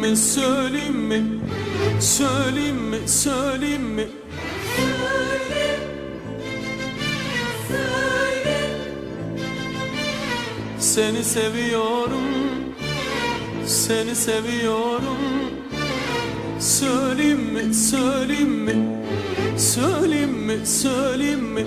mi söyleyeyim mi? Söyleyeyim mi söyleyeyim mi? Seni seviyorum Seni seviyorum. Söyleyeyim mi söyleyeyim mi? Söyleyeyim mi söyleyeyim mi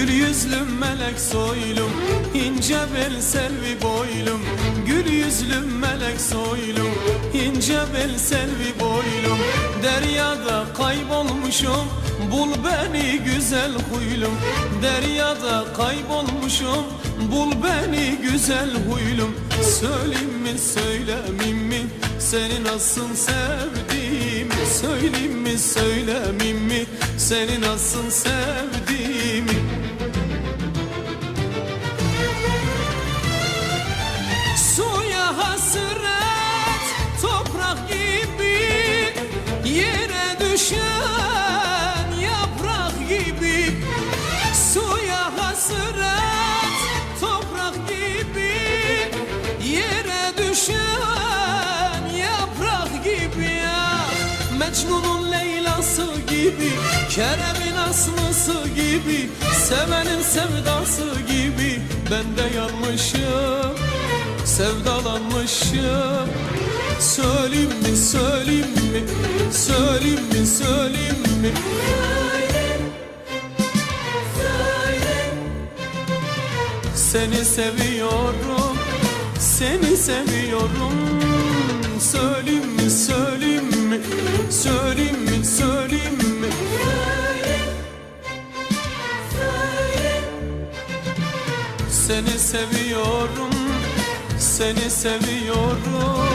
Gül yüzlüm melek soylum ince bel selvi boylum. Gül yüzlüm melek soylum ince bel selvi boylum. Deryada kaybolmuşum bul beni güzel huylum. Deryada kaybolmuşum bul beni güzel huylum. Söyleyeyim mi söylemeyeyim mi? Seni nasıl sevdiğimi Söyleyeyim mi söylemeyeyim mi? Seni nasıl sevdiğimi Mecnun'un Leyla'sı gibi Kerem'in Aslı'sı gibi Sevenin sevdası gibi. Ben de yanmışım Sevdalanmışım. Söyleyeyim mi söyleyeyim mi? Söyleyeyim mi söyleyeyim mi? Seni seviyorum Seni seviyorum. Söyleyeyim mi söyleyeyim mi Söyleyeyim mi? Söyleyeyim mi? Seni seviyorum Seni seviyorum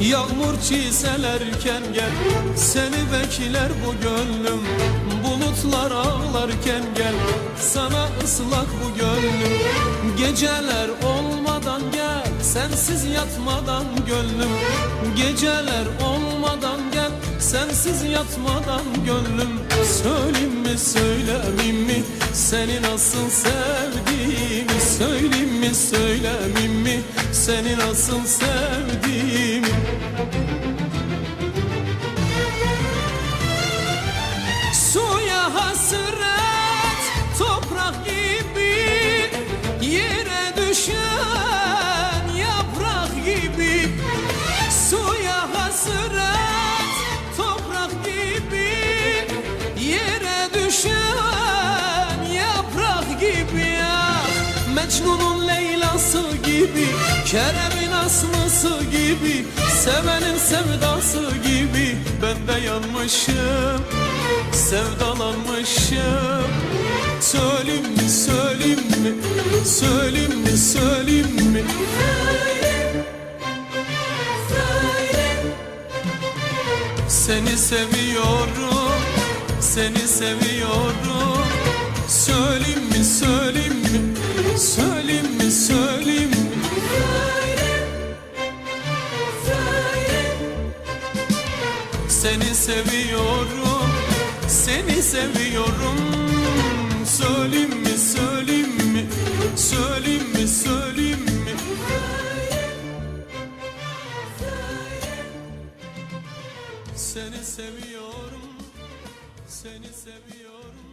Yağmur çiselerken gel Seni bekler bu gönlüm. Bulutlar ağlarken gel Sana ıslak bu gönlüm. Geceler olmadan gel Sensiz yatmadan gönlüm. Geceler olmadan gel Sensiz yatmadan gönlüm. Söyleyeyim mi söylemeyeyim mi? Seni nasıl sevdiğimi Söyleyeyim mi söylemeyeyim Seni nasıl sevdiğimi Suya hasret toprak gibi Yere düşen yaprak gibi. Suya hasret toprak gibi Yere düşen yaprak gibi. Ya Mecnun'un Leyla'sı gibi Kerem'in Aslı'sı gibi Sevenin sevdası gibi Ben de yanmışım Sevdalanmışım. Söyleyeyim mi söyleyeyim mi Söyleyeyim mi söyleyeyim mi? Seni seviyorum Seni seviyorum. Söyleyeyim mi söyleyeyim mi? Söyleyeyim mi söyleyeyim seviyorum Seni seviyorum. Söyleyeyim mi söyleyeyim mi Söyleyeyim mi söyleyeyim mi? Seni seviyorum Seni seviyorum